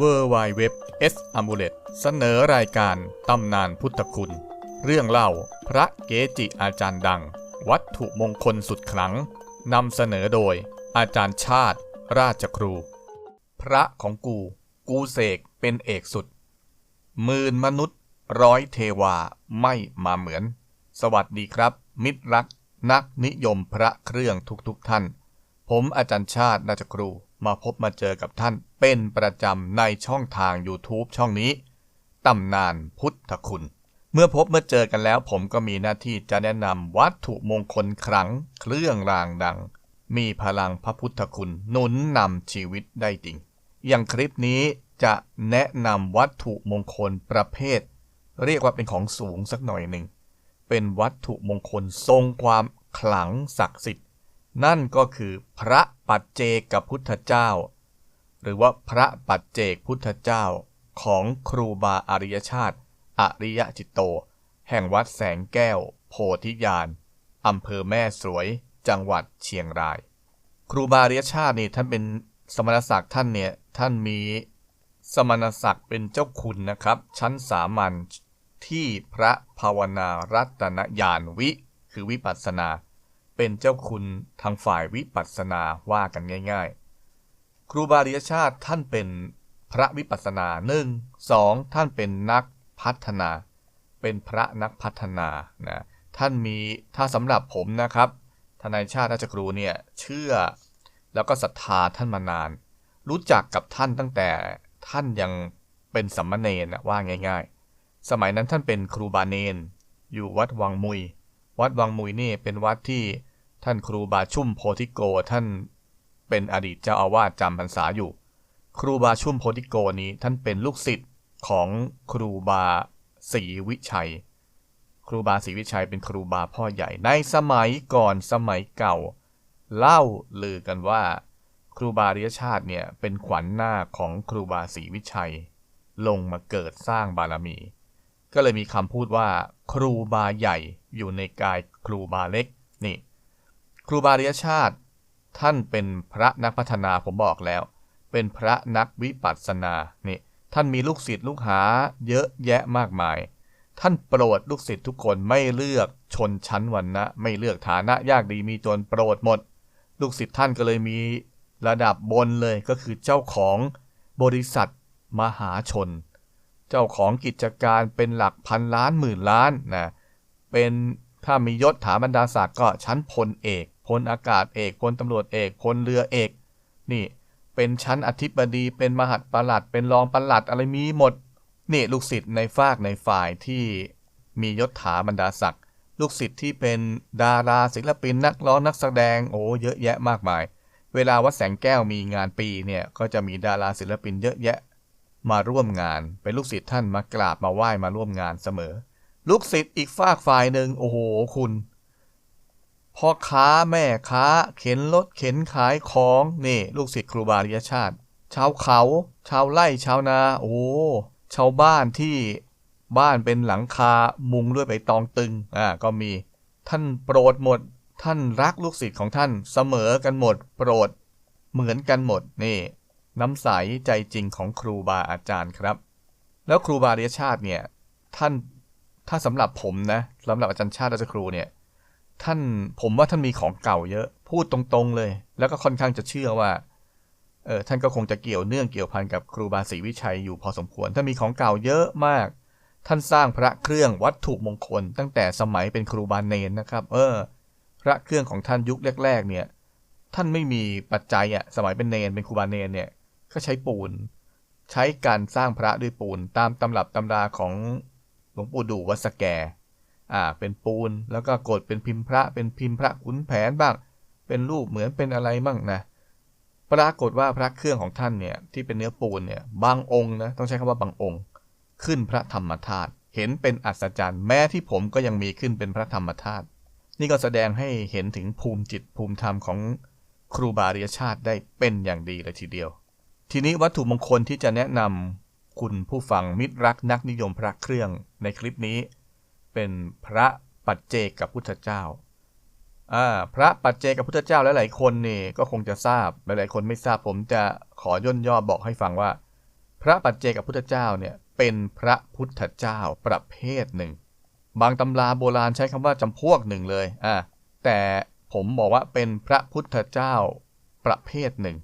w w w s a m u l e t เสนอรายการตำนานพุทธคุณ เรื่องเล่าพระเกจิอาจารย์ดัง วัตถุมงคลสุดขลังนำเสนอโดย อาจารย์ชาติ ราชครู พระของกู กูเสกเป็นเอกสุดหมื่นมนุษย์ร้อยเทวาไม่มาเหมือน สวัสดีครับ มิตรรัก นักนิยมพระเครื่องทุกๆทท่าน ผมอาจารย์ชาติราชครู มาพบมาเจอกับท่านเป็นประจำในช่องทาง YouTube ช่องนี้ตำนานพุทธคุณ เมื่อพบเมื่อเจอกันแล้วผมก็มีหน้าที่จะแนะนำวัตถุมงคลครั้งเครื่องรางดัง มีพลังพระพุทธคุณหนุนนำชีวิตได้จริง อย่างคลิปนี้จะแนะนำวัตถุมงคลประเภท เรียกว่าเป็นของสูงสักหน่อยหนึ่ง เป็นวัตถุมงคลทรงความขลังศักดิ์สิทธิ์ นั่นก็คือพระปัจเจกพุทธเจ้า หรือว่าพระปัจเจกพุทธเจ้า ของครูบาอริยชาติ อริยจิตโต แห่งวัดแสงแก้ว โพธิญาณอำเภอแม่สวย จังหวัดเชียงราย ครูบาอริยชาตินี่ท่านเป็นสมณศักดิ์ท่านเนี่ยท่านมีสมณศักดิ์เป็นเจ้าคุณนะครับ ชั้นสามัญที่พระภาวนารัตนญาณวิ คือวิปัสสนา เป็นเจ้าคุณทางฝ่ายวิปัสสนาว่ากันง่าย ๆ ครูบาอริยชาติท่านเป็นพระวิปัสสนาหนึ่งสองท่านเป็นนักพัฒนา เป็นพระนักพัฒนานะท่านมีถ้าสำหรับผมนะครับทนายชาติราชครูเนี่ยเชื่อแล้วก็ศรัทธาท่านมานาน รู้จักกับท่านตั้งแต่ท่านยังเป็นสัมมาเนนว่าง่าย ๆ สมัยนั้นท่านเป็นครูบาเนน อยู่วัดวังมุย วัดวังมุยนี่เป็นวัดที่ ท่านครูบาชุ่มโพธิโกท่านเป็นอดีตเจ้าอาวาสจำพรรษาอยู่ ครูบาชุ่มโพธิโกนี้ท่านเป็นลูกศิษย์ของครูบาศรีวิชัย ครูบาศรีวิชัยเป็นครูบาพ่อใหญ่ในสมัยก่อนสมัยเก่า เล่าลือกันว่า ครูบาเรียชาติเนี่ยเป็นขวัญหน้าของครูบาศรีวิชัย ลงมาเกิดสร้างบารมี ก็เลยมีคำพูดว่า ครูบาใหญ่อยู่ในกายครูบาเล็กนี่ ครูบาเรียชาติ ท่านเป็นพระนักพัฒนาผมบอกแล้ว เป็นพระนักวิปัสสนานี่ท่านมีลูกศิษย์ลูกหาเยอะแยะมากมาย ท่านโปรดลูกศิษย์ทุกคนไม่เลือกชนชั้นวรรณะไม่เลือกฐานะยากดีมีจนโปรดหมด ลูกศิษย์ท่านก็เลยมีระดับบนเลยก็คือเจ้าของบริษัทมหาชน เจ้าของกิจการเป็นหลักพันล้านหมื่นล้านนะเป็นถ้ามียศถาบรรดาศักดิ์ก็ชั้นพลเอก พลอากาศเอกพลตำรวจเอกพลเรือเอก นี่ เป็นชั้นอธิบดีเป็นมหัดประหลัด เป็นรองประหลัดอะไรมีหมด นี่ลูกศิษย์ในฝากในฝ่ายที่มียศถาบรรดาศักดิ์ลูกศิษย์ที่เป็นดาราศิลปินนักร้องนักแสดงโอ้เยอะแยะมากมาย เวลาวัดแสงแก้วมีงานปีเนี่ยก็จะมีดาราศิลปินเยอะแยะ มาร่วมงาน เป็นลูกศิษย์ท่านมากราบมาไหว้มาร่วมงานเสมอ ลูกศิษย์อีกฝากฝ่ายหนึ่งโอ้โหคุณ พ่อค้าแม่ค้า เข็นรถเข็นขายของนี่ลูกศิษย์ครูบาริยชาติ ชาวเขา ชาวไร่ชาวนา โอ้ชาวบ้านที่บ้านเป็นหลังคามุงด้วยใบตองตึงอ่าก็มี ท่านโปรดหมด ท่านรักลูกศิษย์ของท่านเสมอกันหมด โปรด เหมือนกันหมดนี่น้ำใสใจจริงของครูบาอาจารย์ครับ แล้วครูบาเรียชาติเนี่ยท่านถ้าสำหรับผมนะสำหรับอาจารย์ชาติราชครูเนี่ย ท่านผมว่าท่านมีของเก่าเยอะ พูดตรงๆเลย แล้วก็ค่อนข้างจะเชื่อว่าเออท่านก็คงจะเกี่ยวเนื่องเกี่ยวพันกับครูบาศรีวิชัยอยู่พอสมควรท่านมีของเก่าเยอะมาก ท่านสร้างพระเครื่องวัตถุมงคล ตั้งแต่สมัยเป็นครูบาเนนนะครับ เออ พระเครื่องของท่านยุคแรก ๆ เนี่ย ท่านไม่มีปัจจัยอะสมัยเป็นเนนเป็นครูบาเนนเนี่ยก็ใช้ปูน ใช้การสร้างพระด้วยปูนตามตำรับตำราของหลวงปู่ดูวัดสแก อ่าเป็นปูน แล้วก็กดเป็นพิมพ์พระ เป็นพิมพ์พระขุนแผนบ้าง เป็นรูปเหมือนเป็นอะไรบ้างนะปรากฏว่าพระเครื่องของท่านเนี่ยที่เป็นเนื้อปูนเนี่ยบางองค์นะต้องใช้คำว่าบางองค์ ขึ้นพระธรรมธาตุเห็นเป็นอัศจรรย์แม้ที่ผมก็ยังมีขึ้นเป็นพระธรรมธาตุนี่ก็แสดงให้เห็นถึงภูมิจิตภูมิธรรมของครูบาเรียชาติได้เป็นอย่างดีเลยทีเดียว ทีนี้วัตถุมงคลที่จะแนะนำคุณผู้ฟังมิตรรักนักนิยมพระเครื่องในคลิปนี้ เป็นพระปัจเจกกับพุทธเจ้าอ่าพระปัจเจกกับพุทธเจ้าหลายๆคนนี่ก็คงจะทราบหลายๆคนไม่ทราบผมจะขอย่นย่อบอกให้ฟังว่า พระปัจเจกับพุทธเจ้าเนี่ยเป็นพระพุทธเจ้าประเภทหนึ่ง บางตำราโบราณใช้คำว่าจำพวกหนึ่งเลยอะแต่ผมบอกว่าเป็นพระพุทธเจ้าประเภทหนึ่ง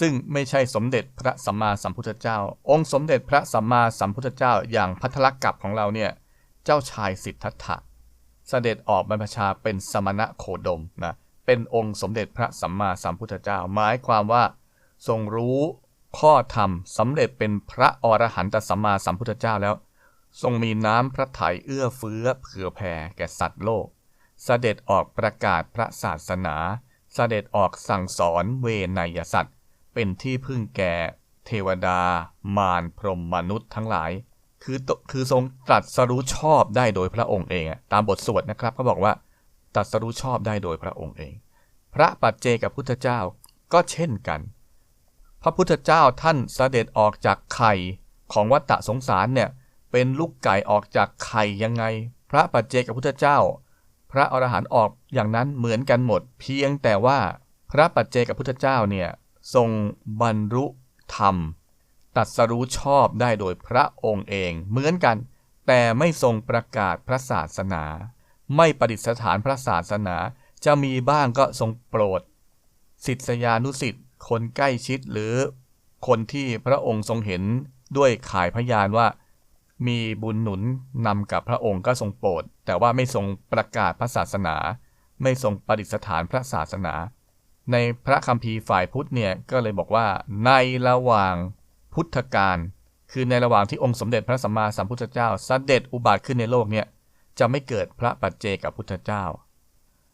ซึ่งไม่ใช่สมเด็จพระสัมมาสัมพุทธเจ้า องค์สมเด็จพระสัมมาสัมพุทธเจ้าอย่างพัทลกับของเราเนี่ย เจ้าชายสิทธัตถะ เสด็จออกบรรพชาเป็นสมณะโคดมนะเป็นองค์สมเด็จพระสัมมาสัมพุทธเจ้า หมายความว่า ทรงรู้ข้อธรรมสำเร็จเป็นพระอรหันตสัมมาสัมพุทธเจ้าแล้ว ทรงมีน้ำพระทัยเอื้อเฟื้อเผื่อแผ่แก่สัตว์โลก เสด็จออกประกาศพระศาสนา เสด็จออกสั่งสอนเวนยสัตว์ เป็นที่พึ่งแก่ เทวดา มารพรหมมนุษย์ทั้งหลาย คือคือทรงตรัสรู้ชอบได้โดยพระองค์เองตามบทสวดนะครับเขาบอกว่าตรัสรู้ชอบได้โดยพระองค์เอง พระปัจเจกับพุทธเจ้าก็เช่นกัน พระพุทธเจ้าท่านเสด็จออกจากไข่ของวัฏสงสารเนี่ยเป็นลูกไก่ออกจากไข่ยังไง พระปัจเจกับพุทธเจ้า พระอรหันต์ออกอย่างนั้นเหมือนกันหมด เพียงแต่ว่าพระปัจเจกับพุทธเจ้าเนี่ยทรงบรรลุธรรม ตัดสรู้ชอบได้โดยพระองค์เองเหมือนกัน แต่ไม่ทรงประกาศพระศาสนา ไม่ประดิษฐานพระศาสนา จะมีบ้างก็ทรงโปรด สิทธิยานุสิทธิ์คนใกล้ชิดหรือคนที่พระองค์ทรงเห็นด้วยขายพยานว่า มีบุญหนุนนำกับพระองค์ก็ทรงโปรด แต่ว่าไม่ทรงประกาศพระศาสนา ไม่ทรงประดิษฐานพระศาสนา ในพระคัมภีร์ฝ่ายพุทธเนี่ยก็เลยบอกว่าในระหว่าง พุทธกาลคือในระหว่างที่องค์สมเด็จพระสัมมาสัมพุทธเจ้าสเสด็จอุบัติขึ้นในโลกเนี่ยจะไม่เกิดพระปัจเจกับพุทธเจ้า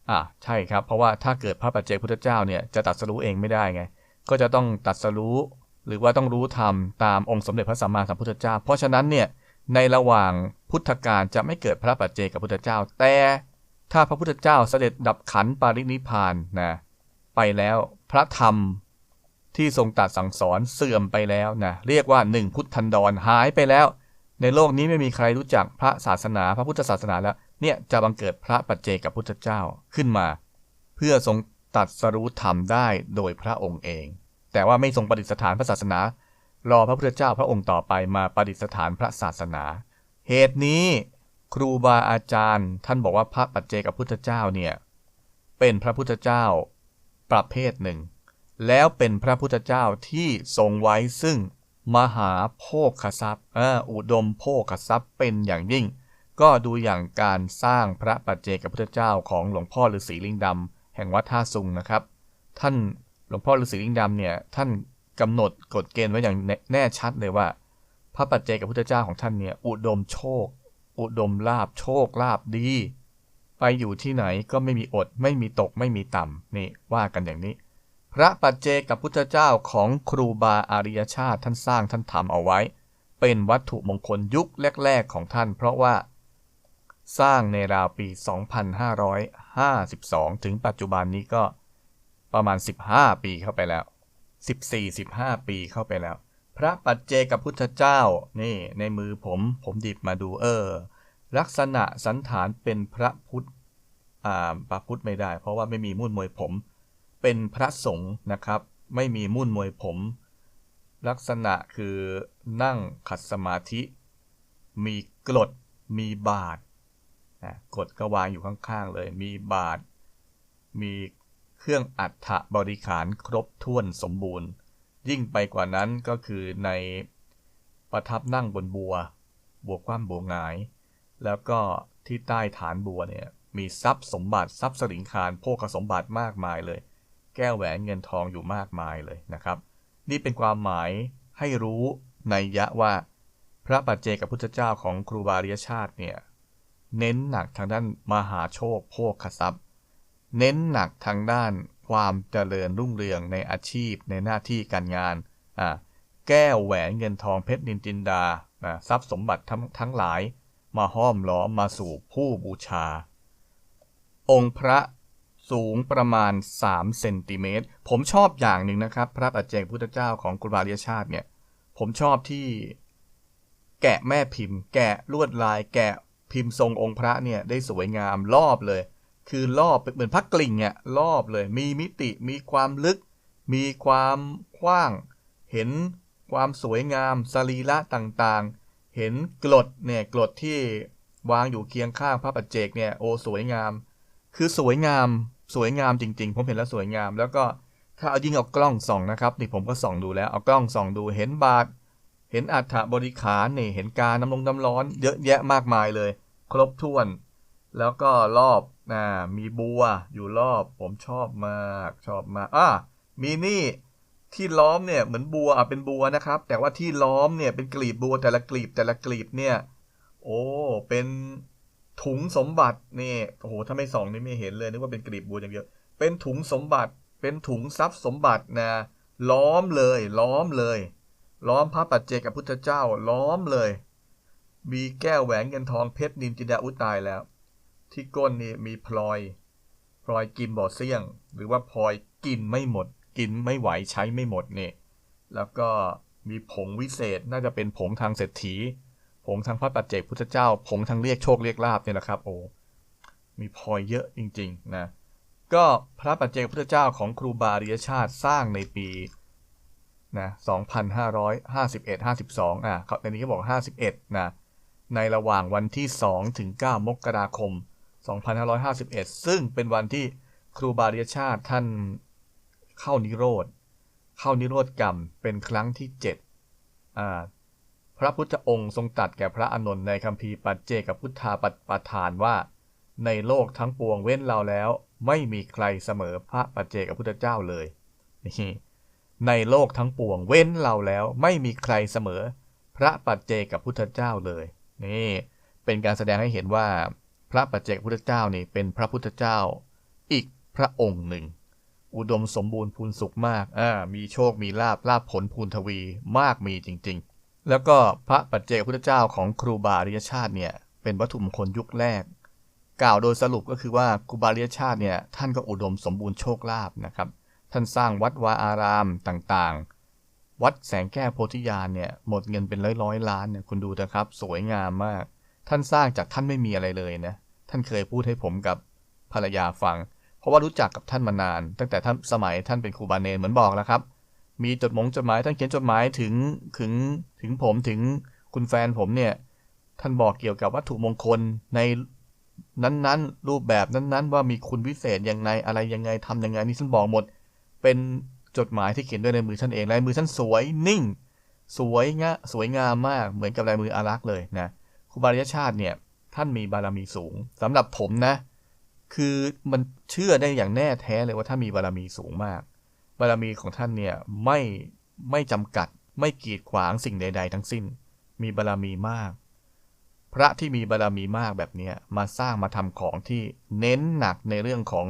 อะใช่ครับ เพราะว่าถ้าเกิดพระปัจเจกพุทธเจ้าเนี่ยจะตัดสรู้เองไม่ได้ไง ก็จะต้องตัดสรู้ หรือว่าต้องรู้ธรรมตามองค์สมเด็จพระสัมมาสัมพุทธเจ้า เพราะฉะนั้นเนี่ยในระหว่างพุทธกาลจะไม่เกิดพระปัจเจกับพุทธเจ้า แต่ถ้าพระพุทธเจ้าเสด็จดับขันปารินิพานนะไปแล้วพระธรรม ที่ทรงตัดสั่งสอนเสื่อมไปแล้วนะเรียกว่าหนึ่งพุทธันดรหายไปแล้ว ในโลกนี้ไม่มีใครรู้จักพระศาสนา พระพุทธศาสนาแล้วเนี่ยจะบังเกิดพระปัจเจกับพุทธเจ้าขึ้นมา เพื่อทรงตัดสรู้ธรรมได้โดยพระองค์เอง แต่ว่าไม่ทรงประดิษฐานพระศาสนา รอพระพุทธเจ้าพระองค์ต่อไปมาประดิษฐานพระศาสนา เหตุนี้ครูบาอาจารย์ ท่านบอกว่าพระปัจเจกับพุทธเจ้าเนี่ยเป็นพระพุทธเจ้าประเภทหนึ่ง แล้วเป็นพระพุทธเจ้าที่ทรงไว้ซึ่งมหาโภคทรัพย์อุดมโภคทรัพย์เป็นอย่างยิ่ง ก็ดูอย่างการสร้างพระปัจเจกพุทธเจ้าของหลวงพ่อฤาษีลิงดำแห่งวัดท่าซุงนะครับ ท่านหลวงพ่อฤาษีลิงดำเนี่ยท่านกำหนดกฎเกณฑ์ไว้อย่างแน่ชัดเลยว่า พระปัจเจกพุทธเจ้าของท่านเนี่ยอุดมโชค อุดมลาบโชคลาบดี ไปอยู่ที่ไหนก็ไม่มีอดไม่มีตกไม่มีต่ำนี่ว่ากันอย่างนี้ พระปัจเจกับพุทธเจ้าของครูบาอาริยชาติท่านสร้างท่านทำเอาไว้ เป็นวัตถุมงคลยุคแรก ๆ ของท่าน เพราะว่า สร้างในราวปี 2552 ถึงปัจจุบันนี้ก็ประมาณ 15 ปีเข้าไปแล้ว 14-15 ปีเข้าไปแล้ว พระปัจเจกับพุทธเจ้านี่ในมือผมผมดิบมาดูเออ ลักษณะสันฐานเป็นพระพุทธอ่าพระพุทธไม่ได้ เพราะว่าไม่มีมุ่นมวยผม เป็นพระสงฆ์นะครับ ไม่มีมุ่นมวยผม ลักษณะคือนั่งขัดสมาธิ มีกรดมีบาทนะกรดก็วางอยู่ข้างๆเลย มีบาท มีเครื่องอัฐบริขารครบถ้วนสมบูรณ์ ยิ่งไปกว่านั้นก็คือในประทับนั่งบนบัวบวกความบัวงาย แล้วก็ที่ใต้ฐานบัวเนี่ยมีทรัพย์สมบัติทรัพย์สริงคารโภคสมบัติมากมายเลย แก้วแหวนเงินทองอยู่มากมายเลยนะครับ นี่เป็นความหมายให้รู้ในยะว่า พระปัจเจกพุทธเจ้าของครูบาเรียชาติเนี่ยเน้นหนักทางด้านมหาโชคโภคทรัพย์ เน้นหนักทางด้านความเจริญรุ่งเรืองในอาชีพในหน้าที่การงานอ่าแก้วแหวนเงินทองเพชรนินจินดาทรัพย์สมบัติทั้งทั้งหลาย มาห้อมล้อมมาสู่ผู้บูชา องค์พระ สูงประมาณ 3 เซนติเมตร ผมชอบอย่างหนึ่งนะครับ พระปัจเจกพุทธเจ้าของกุบาลียชาติเนี่ย ผมชอบที่แกะแม่พิมพ์ แกะลวดลาย แกะพิมพ์ทรงองค์พระเนี่ยได้สวยงามรอบเลย คือรอบเหมือนพักกลิ่งเนี่ยรอบเลย มีมิติ มีความลึก มีความกว้าง เห็นความสวยงามสรีระต่างๆ เห็นกรดเนี่ยกรดที่วางอยู่เคียงข้างพระปัจเจกเนี่ยโอ้สวยงาม คือสวยงาม สวยงามจริง ๆ ผมเห็นแล้วสวยงาม แล้วก็ถ้าเอายิ่งเอากล้องส่องนะครับนี่ผมก็ส่องดูแล้วเอากล้องส่องดูเห็นบาท เห็นอัฐบริขารนี่เห็นการน้ำลงน้ำร้อน เยอะแยะมากมายเลย ครบถ้วน แล้วก็รอบอ่ามีบัวอยู่รอบ ผมชอบมากชอบมากอ่ามีนี่ที่ล้อมเนี่ยเหมือนบัวอะเป็นบัวนะครับ แต่ว่าที่ล้อมเนี่ยเป็นกลีบบัวแต่ละกลีบแต่ละกลีบเนี่ย โอ้เป็น ถุงสมบัตินี่โอ้โหถ้าไม่ส่องนี่ไม่เห็นเลยนึกว่าเป็นกลีบบัวอย่างเดียวเป็นถุงสมบัติ เป็นถุงทรัพย์สมบัตินะล้อมเลย ล้อมเลย ล้อมพระปัจเจกับพุทธเจ้า ล้อมเลย มีแก้วแหวนเงินทองเพชรนินจินดาอุตายแล้ว ที่ก้นนี่มีพลอย พลอยกินบ่อเสี่ยง หรือว่าพลอยกินไม่หมด กินไม่ไหวใช้ไม่หมดนี่แล้วก็มีผงวิเศษน่าจะเป็นผงทางเศรษฐี ผงทางพระปัจเจกพุทธเจ้าผงทางเรียกโชคเรียกลาบเนี่ยแหละครับโอ้มีพลอยเยอะจริงๆนะก็พระปัจเจกพุทธเจ้าของครูบาริยชาติสร้างในปีนะ2,551 52อะเขาในนี้ก็บอก 51นะในระหว่างวันที่ 2 ถึง 9 มกราคม 2551 ซึ่งเป็นวันที่ครูบาริยชาติท่านเข้านิโรธ เข้านิโรธกรรมเป็นครั้งที่7อ่า ระพุทธองค์ทรงตรัสแก่พระอานนท์ในคัมภีปัจเจกพุทธาปปทานว่า ในโลกทั้งปวงเว้นเราแล้ว ไม่มีใครเสมอพระปัจเจกพุทธเจ้าเลยนี่ในโลกทั้งปวงเว้นเราแล้วไม่มีใครเสมอ พระปัจเจกพุทธเจ้าเลยนี่เป็นการแสดงให้เห็นว่า พระปัจเจกพุทธเจ้านี่เป็นพระพุทธเจ้า อีกพระองค์หนึ่ง อุดมสมบูรณ์พูนสุขมากอ่ามีโชคมีลาบลาบผลพูนทวีมากมีจริง ๆ แล้วก็พระปัจเจกพุทธเจ้าของครูบาอริยชาติเนี่ยเป็นวัตถุมงคลยุคแรก กล่าวโดยสรุปก็คือว่าครูบาอริยชาติเนี่ยท่านก็อุดมสมบูรณ์โชคลาภนะครับ ท่านสร้างวัดวาอารามต่างๆ วัดแสงแก้วโพธิญาณเนี่ยหมดเงินเป็นร้อยร้อยล้านเนี่ยคุณดูนะครับ สวยงามมาก ท่านสร้างจากท่านไม่มีอะไรเลยนะท่านเคยพูดให้ผมกับภรรยาฟัง เพราะว่ารู้จักกับท่านมานาน ตั้งแต่ท่านสมัยท่านเป็นครูบาเนนเหมือนบอกแล้วครับ มีจดหมงจดหมายท่านเขียนจดหมายถึงถึงถึงผมถึงคุณแฟนผมเนี่ย ท่านบอกเกี่ยวกับวัตถุมงคลในนั้นๆ รูปแบบนั้นๆ ว่ามีคุณวิเศษยังไงอะไรยังไงทำยังไงนี่ท่านบอกหมด เป็นจดหมายที่เขียนด้วยในมือท่านเองลายมือท่านสวยนิ่ง สวยงะสวยงามมากเหมือนกับลายมืออารักษ์เลยนะครูบาริยชาติเนี่ยท่านมีบารมีสูงสำหรับผมนะ คือมันเชื่อได้อย่างแน่แท้เลยว่าท่านมีบารมีสูงมาก บารมีของท่านเนี่ยไม่ไม่จำกัดไม่กีดขวางสิ่งใด ๆ ทั้งสิ้น มีบารมีมาก พระที่มีบารมีมากแบบนี้มาสร้างมาทำของที่เน้นหนักในเรื่องของ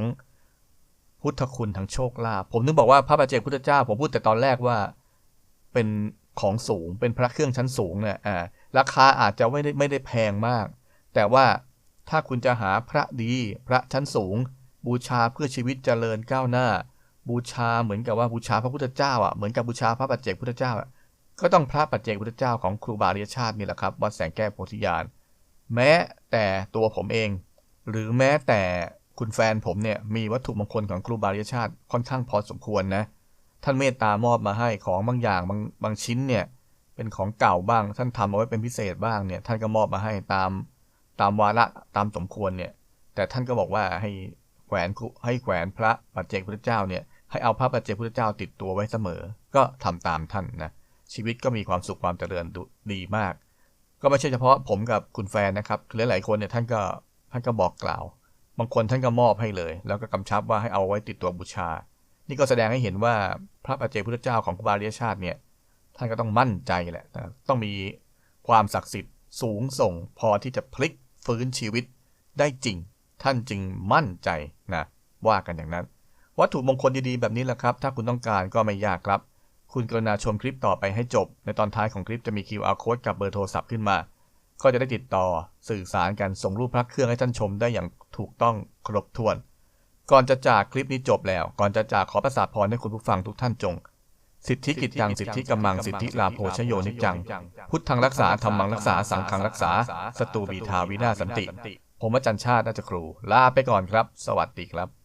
พุทธคุณทางโชคลาภผมนึกบอกว่าพระปัจเจกพุทธเจ้า ผมพูดแต่ตอนแรกว่าเป็นของสูงเป็นพระเครื่องชั้นสูงเนี่ยอ่าราคาอาจจะไม่ได้ไม่ได้แพงมาก แต่ว่าถ้าคุณจะหาพระดี พระชั้นสูง บูชาเพื่อชีวิตเจริญก้าวหน้า บูชาเหมือนกับว่าบูชาพระพุทธเจ้าอะเหมือนกับบูชาพระปัจเจกพุทธเจ้าอะก็ต้องพระปัจเจกพุทธเจ้าของครูบาอริยชาตินี่แหละครับวัดแสงแก้วโพธิญาณแม้แต่ตัวผมเอง หรือแม้แต่คุณแฟนผมเนี่ยมีวัตถุมงคลของครูบาอริยชาติค่อนข้างพอสมควรนะท่านเมตตามอบมาให้ของบางอย่างบางบางชิ้นเนี่ยเป็นของเก่าบ้าง ท่านทำเอาไว้เป็นพิเศษบ้างเนี่ยท่านก็มอบมาให้ตามตามวาระตามสมควรเนี่ยแต่ท่านก็บอกว่าให้แขวนให้แขวนพระปัจเจกพุทธเจ้าเนี่ย ให้เอาพระปัจเจกพุทธเจ้าติดตัวไว้เสมอ ก็ทำตามท่านนะ ชีวิตก็มีความสุขความเจริญดุดีมาก ก็ไม่ใช่เฉพาะผมกับคุณแฟนนะครับหลายๆคนเนี่ยท่านก็ท่านก็บอกกล่าว บางคนท่านก็มอบให้เลย แล้วก็กำชับว่าให้เอาไว้ติดตัวบูชา นี่ก็แสดงให้เห็นว่าพระปัจเจกพุทธเจ้าของครูบาอริยชาติเนี่ย ท่านก็ต้องมั่นใจแหละนะต้องมีความศักดิ์สิทธิ์สูงส่งพอที่จะพลิกฟื้นชีวิตได้จริง ท่านจึงมั่นใจนะว่ากันอย่างนั้น วัตถุมงคลดีๆแบบนี้แหละครับ ถ้าคุณต้องการก็ไม่ยากครับ คุณกรุณาชมคลิปต่อไปให้จบ ในตอนท้ายของคลิปจะมี QR code กับเบอร์โทรศัพท์ขึ้นมา ก็จะได้ติดต่อสื่อสารกันส่งรูปพระเครื่องให้ท่านชมได้อย่างถูกต้องครบถ้วน ก่อนจะจากคลิปนี้จบแล้ว ก่อนจะจากขอประสาทพรให้คุณผู้ฟังทุกท่านจง สิทธิกิจจังสิทธิกำมังสิทธิลาโภชโยนิจัง พุทธังรักษาธรรมังรักษาสังฆังรักษาสตูบีทาวินาศสันติ ผมอาจารย์ชาติน่าจะครู ลาไปก่อนครับ สวัสดีครับ